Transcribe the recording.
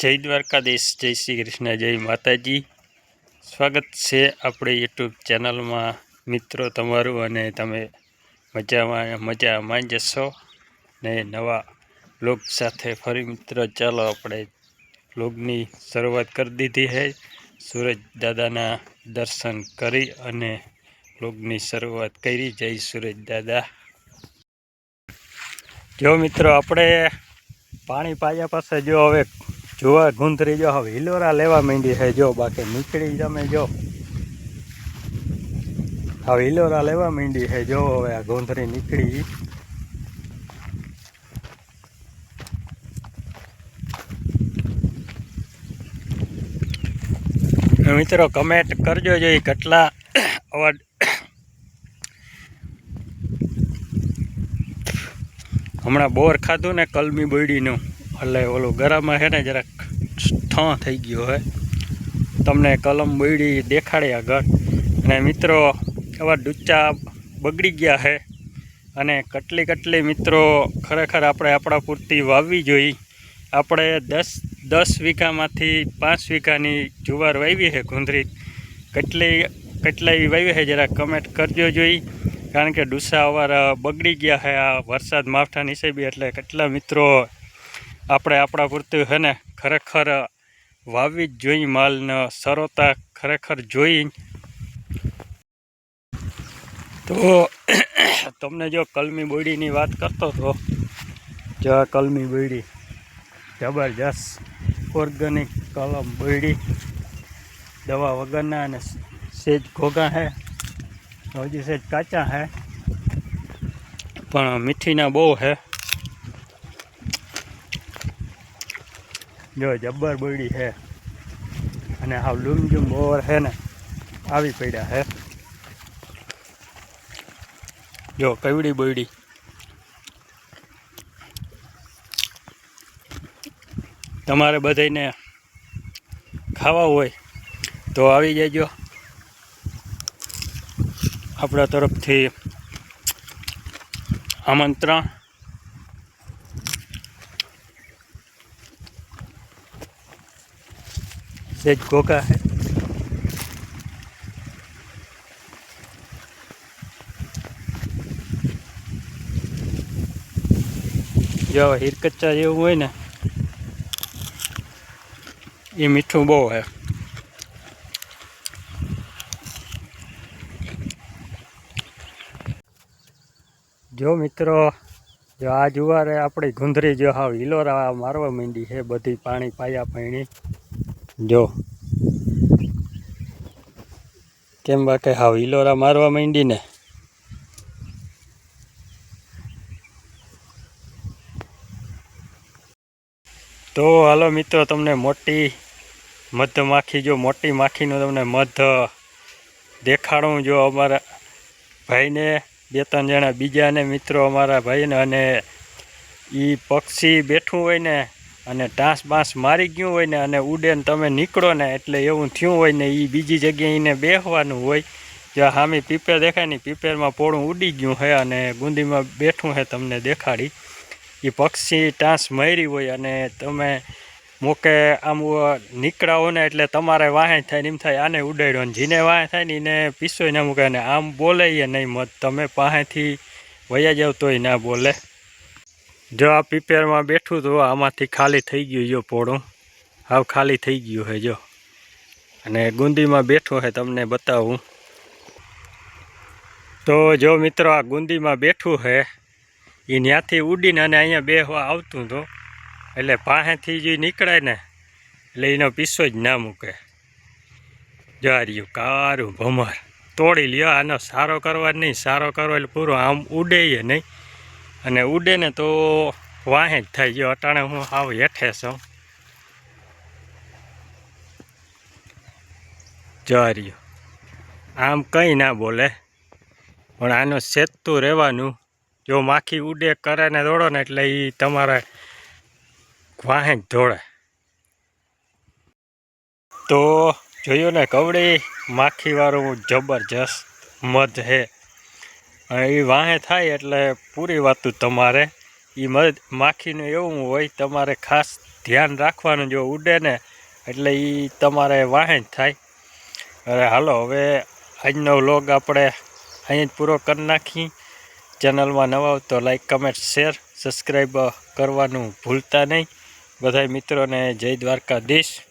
જય દ્વારકાધીશ, જય શ્રી કૃષ્ણ, જય માતાજી. સ્વાગત છે આપણે યુટ્યુબ ચેનલમાં. મિત્રો તમારું અને તમે મજામાં મજા માણી જશો ને નવા લોક સાથે ફરી મિત્રો, ચાલો આપણે લોગની શરૂઆત કરી દીધી છે સૂરજ દાદાના દર્શન કરી અને લોગની શરૂઆત કરી. જય સૂરજ દાદા. જો મિત્રો, આપણે પાણી પાયા પાસે જો હવે જોવા ગુંદરી જો, હવે હિલોરા લેવા માંડી છે. જો, બાકી નીકળી તમે જો. હવે હિલોરા લેવા માંડી છે. જો, હવે આ ગુંદરી નીકળી. મિત્રો કમેન્ટ કરજો જો એ કેટલા અવાજ હમણાં બોર ખાધું ને કલમી બોયડીનું. એટલે ઓલું ગરમમાં છે ને જરાક ઠ થઈ ગયો હોય તમને કલમ બોયડી દેખાડ્યા આગળ અને મિત્રો એવા ડૂચા બગડી ગયા છે અને કેટલી કેટલી મિત્રો ખરેખર આપણે આપણા પૂરતી વાવવી જોઈએ. આપણે દસ દસ વીઘામાંથી પાંચ વીઘાની જુવાર વાવી છે ગુંદરી. કેટલી, કેટલાય વાવી છે જરા કમેન્ટ કરજો જોઈ. કારણ કે ડુસા અવાર બગડી ગયા છે આ વરસાદ માવઠાની બી એટલે કેટલા મિત્રો આપણે આપણા પૂરતું છે ને ખરેખર વાવવી જ જોઈએ માલને સરોતા ખરેખર જોઈ. તો તમને જો કલમી બોયડીની વાત કરતો હતો જો કલમી બોયડી જબરજસ્ત ઓર્ગેનિક કલમ બોયડી દવા વગરના અને સેજ ઘોઘા હે, હજી સેજ કાચા હે, પણ મીઠીના બહુ છે જો જબ્બર બોયડી છે. અને હાવ લૂમ ઓવર છે ને, આવી પડ્યા છે. જો કવડી બોયડી તમારે બધાને ખાવા હોય તો આવી જજો. આપણા તરફથી આમંત્રણ. સેજ ઘોઘા હે. જો હીરકચ્ચા જેવું હોય ને, એ મીઠું બહુ હે. જો મિત્રો, જો આ જુવારે આપણી ગુંધરી જો હાવ હિલોરા મારવા માંડી છે બધી પાણી પાયા પાણી. જો. કેમ બાકી હાવ હિલોરા મારવા માંડી ને તો હાલો મિત્રો, તમને મોટી મધ માખી જો મોટી માખીનું તમને મધ દેખાડું, જો અમારા ભાઈને, બે ત્રણ જણા બીજાને મિત્રો, અમારા ભાઈને અને એ પક્ષી બેઠું હોય ને અને ટાંસ બાંસ મારી ગયું હોય ને અને ઉડે ને તમે નીકળો ને એટલે એવું થયું હોય ને એ બીજી જગ્યાએ એને બેસવાનું હોય. જ્યાં હામી પીપેર દેખાય ને પીપેરમાં પોળું ઉડી ગયું છે અને ગુંદીમાં બેઠું છે તમને દેખાડી. એ પક્ષી ટાંસ મારી હોય અને તમે મોકે આમ નીકળાવો ને એટલે તમારે વાહે થાય ને એમ થાય આને ઉડાડ્યો ને જીને વાહે થાય ને એને પીસોય ના મૂકે ને આમ બોલે નહીં મત તમે પાસેથી વયા જાવ તોય ના બોલે. જો આ પીપેરમાં બેઠું તો આમાંથી ખાલી થઈ ગયું જો પોળું. હાવ ખાલી થઈ ગયું છે જો. અને ગુંદીમાં બેઠું છે તમને બતાવું. તો જો મિત્રો આ ગુંદીમાં બેઠું છે એ ત્યાંથી ઉડીને અને અહીંયા બેહવા આવતું હતું એટલે પાસેથી જે નીકળાય ને, એટલે એનો પીસો જ ના મૂકે. જાર્યું કારું ભમર. તોડી લ્યો, આનો સારો કરવા નહીં, સારો કરવા એટલે પૂરો આમ ઉડે નહીં. અને ઉડે ને તો વાહે જ થઈ ગયો અટાણે હું આવ હેઠે છું. જાર્યું આમ કંઈ ના બોલે. પણ આનું સેતું રહેવાનું. જો માખી ઉડે, કરે ને દોડો ને એટલે એ તમારે વાહે જ દોડે. તો જોયું ને કવડી? માખીવાળું જબરજસ્ત મધ હે. અને એ વાહે થાય એટલે પૂરી વાતું તમારે. એ મદદ માખીનું એવું હોય, તમારે ખાસ ધ્યાન રાખવાનું જો ઉડે ને, એટલે એ તમારે વાહે જ થાય. અરે હાલો, હવે આજનો વ્લોગ આપણે અહીં જ પૂરો કરી નાખી. ચેનલમાં નવા હો તો લાઈક, કમેન્ટ, શેર, સબસ્ક્રાઈબ કરવાનું ભૂલતા નહીં. બધાય મિત્રોને જય દ્વારકાધીશ.